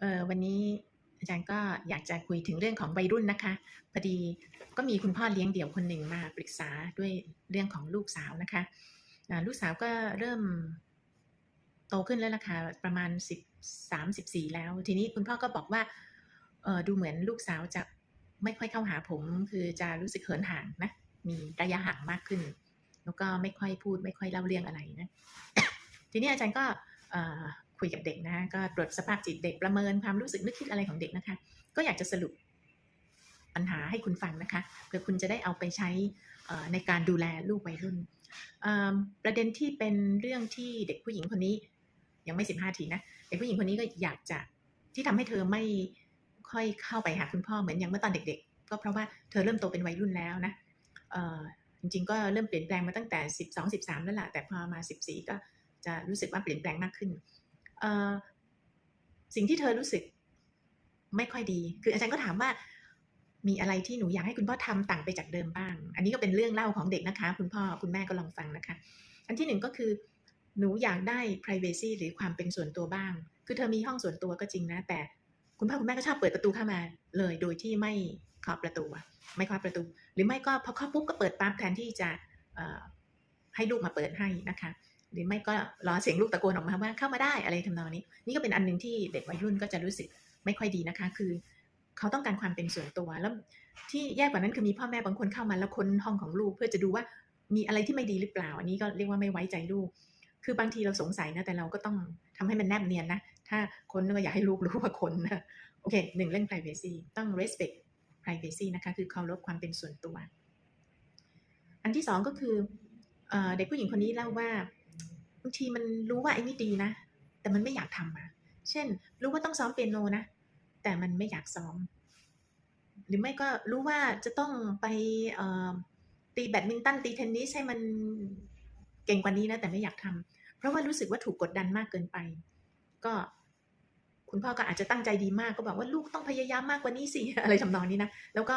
เออวันนี้อาจารย์ก็อยากจะคุยถึงเรื่องของวัยรุ่นนะคะพอดีก็มีคุณพ่อเลี้ยงเดี่ยวคนหนึ่งมาปรึกษาด้วยเรื่องของลูกสาวนะคะลูกสาวก็เริ่มโตขึ้นแล้วล่ะค่ะประมาณสิบสามสิบสี่แล้ว ทีนี้คุณพ่อก็บอกว่าเออดูเหมือนลูกสาวจะไม่ค่อยเข้าหาผม คือจะรู้สึกเขินห่างนะมีระยะห่างมากขึ้น แล้วก็ไม่ค่อยพูดไม่ค่อยเล่าเรื่องอะไรนะทีนี้อาจารย์ก็ คุยกับเด็กนะก็ตรวจสภาพจิตเด็กประเมินความรู้สึกนึกคิดอะไรของเด็กนะคะ ก็อยากจะสรุปปัญหาให้คุณฟังนะคะเพื่อคุณจะได้เอาไปใช้ในการดูแลลูกวัยรุ่น ประเด็นที่เป็นเรื่องที่เด็กผู้หญิงคนนี้ ยังไม่สิบห้าทีนะเด็กผู้หญิงคนนี้ก็อยากจะที่ทำให้เธอไม่ค่อยเข้าไปหาคุณพ่อเหมือนอย่างเมื่อตอนเด็ก ๆ ก็เพราะว่าเธอเริ่มโตเป็นวัยรุ่นแล้วนะจริงๆก็เริ่มเปลี่ยนแปลงมาตั้งแต่สิบสองสิบสามแล้วล่ะแต่พอมาสิบสี่ก็จะรู้สึกว่าเปลี่ยนแปลงมากขึ้น สิ่งที่เธอรู้สึกไม่ค่อยดี คืออาจารย์ก็ถามว่ามีอะไรที่หนูอยากให้คุณพ่อทำต่างไปจากเดิมบ้าง อันนี้ก็เป็นเรื่องเล่าของเด็กนะคะ คุณพ่อคุณแม่ก็ลองฟังนะคะ อันที่หนึ่งก็คือหนูอยากได้ privacy หรือความเป็นส่วนตัวบ้าง คือเธอมีห้องส่วนตัวก็จริงนะ แต่คุณพ่อคุณแม่ก็ชอบเปิดประตูเข้ามาเลย โดยที่ไม่เคาะประตู ไม่เคาะประตู หรือไม่ก็พอเคาะปุ๊บก็เปิดปั๊บแทนที่จะให้ลูกมาเปิดให้นะคะ หรือไม่ก็รอเสียงลูกตะโกนออกมาว่าเข้ามาได้อะไรทำนองนี้ นี่ก็เป็นอันหนึ่งที่เด็กวัยรุ่นก็จะรู้สึกไม่ค่อยดีนะคะ คือ เขาต้องการความเป็นส่วนตัวแล้วที่แย่กว่านั้นคือมีพ่อแม่บางคนเข้ามาแล้วค้นห้องของลูก เพื่อจะดูว่ามีอะไรที่ไม่ดีหรือเปล่า อันนี้ก็เรียกว่าไม่ไว้ใจลูก คือบางทีเราสงสัยนะแต่เราก็ต้องทำให้มันแนบเนียนนะ ถ้าคนก็อยากให้ลูกรู้ว่าคนนะโอเคหนึ่งเรื่อง privacy ต้อง respect privacy นะคะคือเคารพความเป็นส่วนตัว อันที่สองก็คือเอ่อเด็กผู้หญิงคนนี้เล่าว่า บางทีมันรู้ว่าไอ้นี่ดีนะ แต่มันไม่อยากทำอะเช่น รู้ว่าต้องซ้อมเปียโนนะ แต่มันไม่อยากซ้อม หรือไม่ก็รู้ว่าจะต้องไปตีแบดมินตันตีเทนนิสให้มันเก่งกว่านี้นะแต่ไม่อยากทำเพราะว่ารู้สึกว่าถูกกดดันมากเกินไป ก็คุณพ่อก็อาจจะตั้งใจดีมากก็บอกว่าลูกต้องพยายามมากกว่านี้สิอะไรทำนองนี้นะ แล้วก็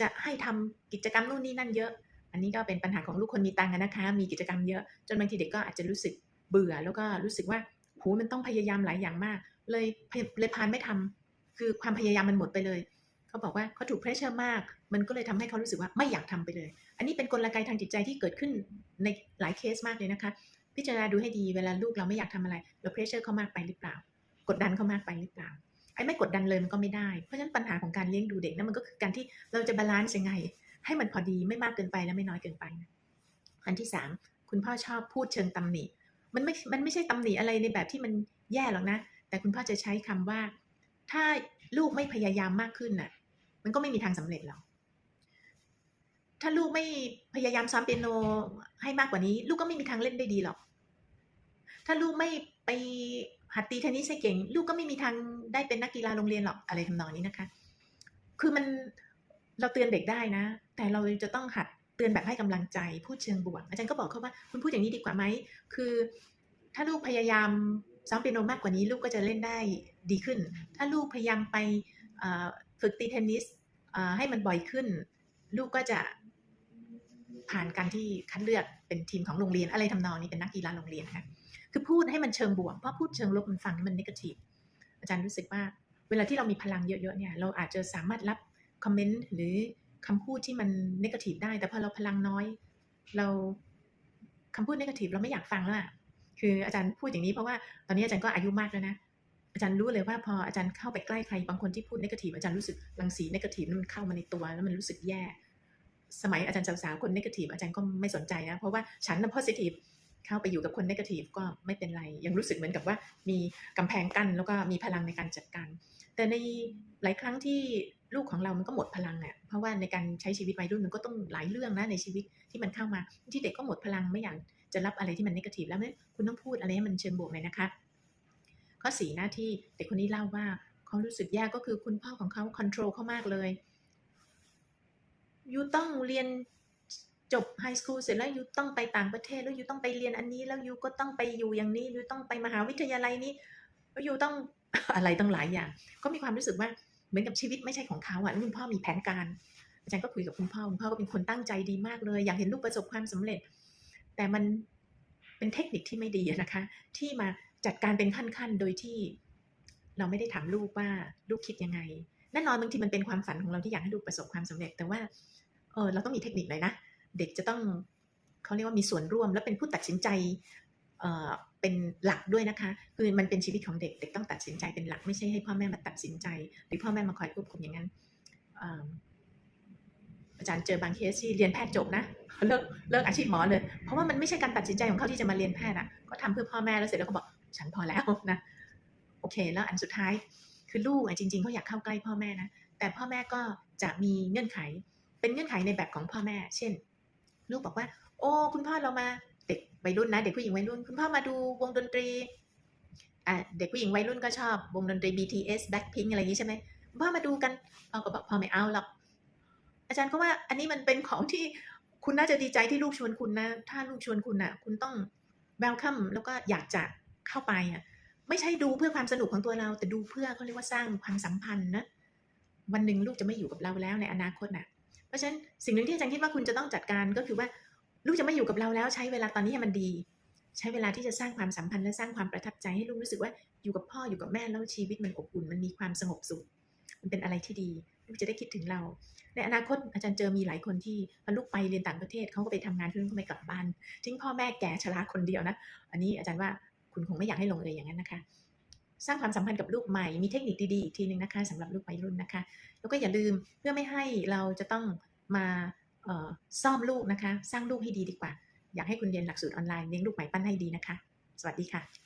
จะให้ทำกิจกรรมนู่นนี่นั่นเยอะ อันนี้ก็เป็นปัญหาของลูกคนมีตังค์นะคะ มีกิจกรรมเยอะจนบางทีเด็กก็อาจจะรู้สึกเบื่อ แล้วก็รู้สึกว่าโหมันต้องพยายามหลายอย่างมาก เลยเลยพานไม่ทำคือความพยายามมันหมดไปเลยเขาบอกว่าเขาถูกเพรสเชอร์มาก มันก็เลยทำให้เขารู้สึกว่าไม่อยากทำไปเลย อันนี้เป็นกลไกทางจิตใจที่เกิดขึ้นในหลายเคสมากเลยนะคะ พิจารณาดูให้ดีเวลาลูกเราไม่อยากทำอะไร เราเพรสเชอร์เขามากไปหรือเปล่า กดดันเขามากไปหรือเปล่าไอ้ไม่กดดันเลยมันก็ไม่ได้ เพราะฉะนั้นปัญหาของการเลี้ยงดูเด็กนั่นมันก็คือการที่เราจะบาลานซ์ยังไง ให้มันพอดีไม่มากเกินไปและไม่น้อยเกินไปอันที่สามคุณพ่อชอบพูดเชิงตำหนิ มันไม่ มันไม่ใช่ตำหนิอะไรในแบบที่มันแย่หรอกนะ แต่คุณพ่อจะใช้คำว่า ถ้าลูกไม่พยายามมากขึ้นน่ะ มันก็ไม่มีทางสำเร็จหรอก ถ้าลูกไม่พยายามซ้อมเปียโนให้มากกว่านี้ ลูกก็ไม่มีทางเล่นได้ดีหรอก ถ้าลูกไม่ไปหัดตีเทนนิสให้เก่ง ลูกก็ไม่มีทางได้เป็นนักกีฬาโรงเรียนหรอกอะไรทำนองนี้นะคะ คือมัน เราเตือนเด็กได้นะ แต่เราจะต้องหัดเตือนแบบให้กำลังใจพูดเชิงบวกอาจารย์ก็บอกเขาว่าคุณพูดอย่างนี้ดีกว่าไหมคือ ถ้าลูกพยายามซ้อมเปียโนมากกว่านี้ลูกก็จะเล่นได้ดีขึ้น ถ้าลูกพยายามไปฝึกตีเทนนิสให้มันบ่อยขึ้น ลูกก็จะผ่านการที่คัดเลือกเป็นทีมของโรงเรียนอะไรทำนองนี้เป็นนักกีฬาโรงเรียนคะคือพูดให้มันเชิงบวกเพราะพูดเชิงลบมันฟังมันนกาทีฟอาจารย์รู้สึกว่า เวลาที่เรามีพลังเยอะๆเนี่ยเราอาจจะสามารถรับ คอมเมนต์หรือคำพูดที่มันนกาทีฟได้ แต่พอเราพลังน้อย เราคำพูดนกาทีฟเราไม่อยากฟังแล้วอะคืออาจารย์พูดอย่างนี้เพราะว่าตอนนี้อาจารย์ก็อายุมากแล้วนะอาจารย์รู้เลยว่าพออาจารย์เข้าไปใกล้ใครบางคนที่พูดนกาทีฟอาจารย์รู้สึกรังสีนกาทีฟนั้นมันเข้ามาในตัวแล้วมันรู้สึกแย่ สมัยอาจารย์สาวๆคนนกาทีฟอาจารย์ก็ไม่สนใจนะเพราะว่าฉันน่ะ positive เข้าไปอยู่กับคนนกาทีฟก็ไม่เป็นไรยังรู้สึกเหมือนกับว่ามีกำแพงกั้นแล้วก็มีพลังในการจัดการ แต่ในหลายครั้งที่ ลูกของเรามันก็หมดพลังอะเพราะว่าในการใช้ชีวิตวัยรุ่นมันก็ต้องหลายเรื่องนะในชีวิตที่มันเข้ามา ที่เด็กก็หมดพลังไม่อยากจะรับอะไรที่มันนกาทีฟแล้วเนี่ยคุณต้องพูดอะไรให้มันเชิงบวกหน่อยนะคะ ข้อสี่หน้าที่เด็กคนนี้เล่าว่าเขารู้สึกแย่ก็คือคุณพ่อของเขาคอนโทรลเขามากเลยยูต้องเรียนจบไฮสคูลเสร็จแล้วยูต้องไปต่างประเทศแล้วยูต้องไปเรียนอันนี้แล้วยูก็ต้องไปอยู่อย่างนี้ยูต้องไปมหาวิทยาลัยนี้แล้วยูต้องอะไรต้องหลายอย่าง ก็มีความรู้สึกว่า เหมือนกับชีวิตไม่ใช่ของเขาอะแล้วคุณพ่อมีแผนการ อาจารย์ก็คุยกับคุณพ่อคุณพ่อก็เป็นคนตั้งใจดีมากเลย อยากเห็นลูกประสบความสำเร็จ แต่มันเป็นเทคนิคที่ไม่ดีนะคะ ที่มาจัดการเป็นขั้นๆ โดยที่เราไม่ได้ถามลูกว่าลูกคิดยังไงแน่นอนบางทีมันเป็นความฝันของเราที่อยากให้ลูกประสบความสำเร็จ แต่ว่าเออเราต้องมีเทคนิคหน่อยนะเด็กจะต้องเขาเรียกว่ามีส่วนร่วมและเป็นผู้ตัดสินใจ เป็นหลักด้วยนะคะ คือมันเป็นชีวิตของเด็ก เด็กต้องตัดสินใจเป็นหลัก ไม่ใช่ให้พ่อแม่มาตัดสินใจ หรือพ่อแม่มาคอยควบคุมอย่างนั้นอาจารย์เจอบางเคสที่เรียนแพทย์จบนะเลิกเลิกอาชีพหมอเลย เพราะว่ามันไม่ใช่การตัดสินใจของเขาที่จะมาเรียนแพทย์อะก็ทำเพื่อพ่อแม่แล้วเสร็จแล้วก็บอกฉันพอแล้วนะโอเค แล้วอันสุดท้ายคือลูกอะจริงๆเขาอยากเข้าใกล้พ่อแม่นะแต่พ่อแม่ก็จะมีเงื่อนไข เป็นเงื่อนไขในแบบของพ่อแม่ เช่น ลูกบอกว่า โอ้ คุณพ่อเรามา เด็กวัยรุ่นนะ เด็กผู้หญิงวัยรุ่น คุณพ่อมาดูวงดนตรีอะเด็กผู้หญิงวัยรุ่นก็ชอบวงดนตรี BTS Blackpink อะไรอย่างนี้ใช่ไหมคุณพ่อมาดูกันพ่อก็บอกพ่อไม่เอาหรอกอาจารย์ก็ว่าอันนี้มันเป็นของที่คุณน่าจะดีใจที่ลูกชวนคุณนะ ถ้าลูกชวนคุณอะ คุณต้อง welcome แล้วก็อยากจะเข้าไปอะ ไม่ใช่ดูเพื่อความสนุกของตัวเรา แต่ดูเพื่อเขาเรียกว่าสร้างความสัมพันธ์นะวันหนึ่งลูกจะไม่อยู่กับเราแล้วในอนาคตน่ะ เพราะฉะนั้นสิ่งหนึ่งที่อาจารย์คิดว่าคุณจะต้องจัดการก็คือว่า ลูกจะไม่อยู่กับเราแล้วใช้เวลาตอนนี้ให้มันดี ใช้เวลาที่จะสร้างความสัมพันธ์และสร้างความประทับใจให้ลูกรู้สึกว่าอยู่กับพ่ออยู่กับแม่แล้วชีวิตมันอบอุ่นมันมีความสงบสุข มันเป็นอะไรที่ดี ลูกจะได้คิดถึงเรา ในอนาคตอาจารย์เจอมีหลายคนที่พอลูกไปเรียนต่างประเทศเขาก็ไปทำงานที่นู่นก็ไม่กลับบ้านทิ้งพ่อแม่แก่ชราคนเดียวนะอันนี้อาจารย์ว่าคุณคงไม่อยากให้ลงเอยอย่างนั้นนะคะ สร้างความสัมพันธ์กับลูกใหม่มีเทคนิคดีๆอีกทีหนึ่งนะคะสำหรับลูกวัยรุ่นนะคะ แล้วก็อย่าลืมเพื่อไม่ให้เราจะต้องมา ซ่อมลูกนะคะ สร้างลูกให้ดีดีกว่า อยากให้คุณเรียนหลักสูตรออนไลน์เลี้ยงลูกใหม่ปั้นให้ดีนะคะ สวัสดีค่ะ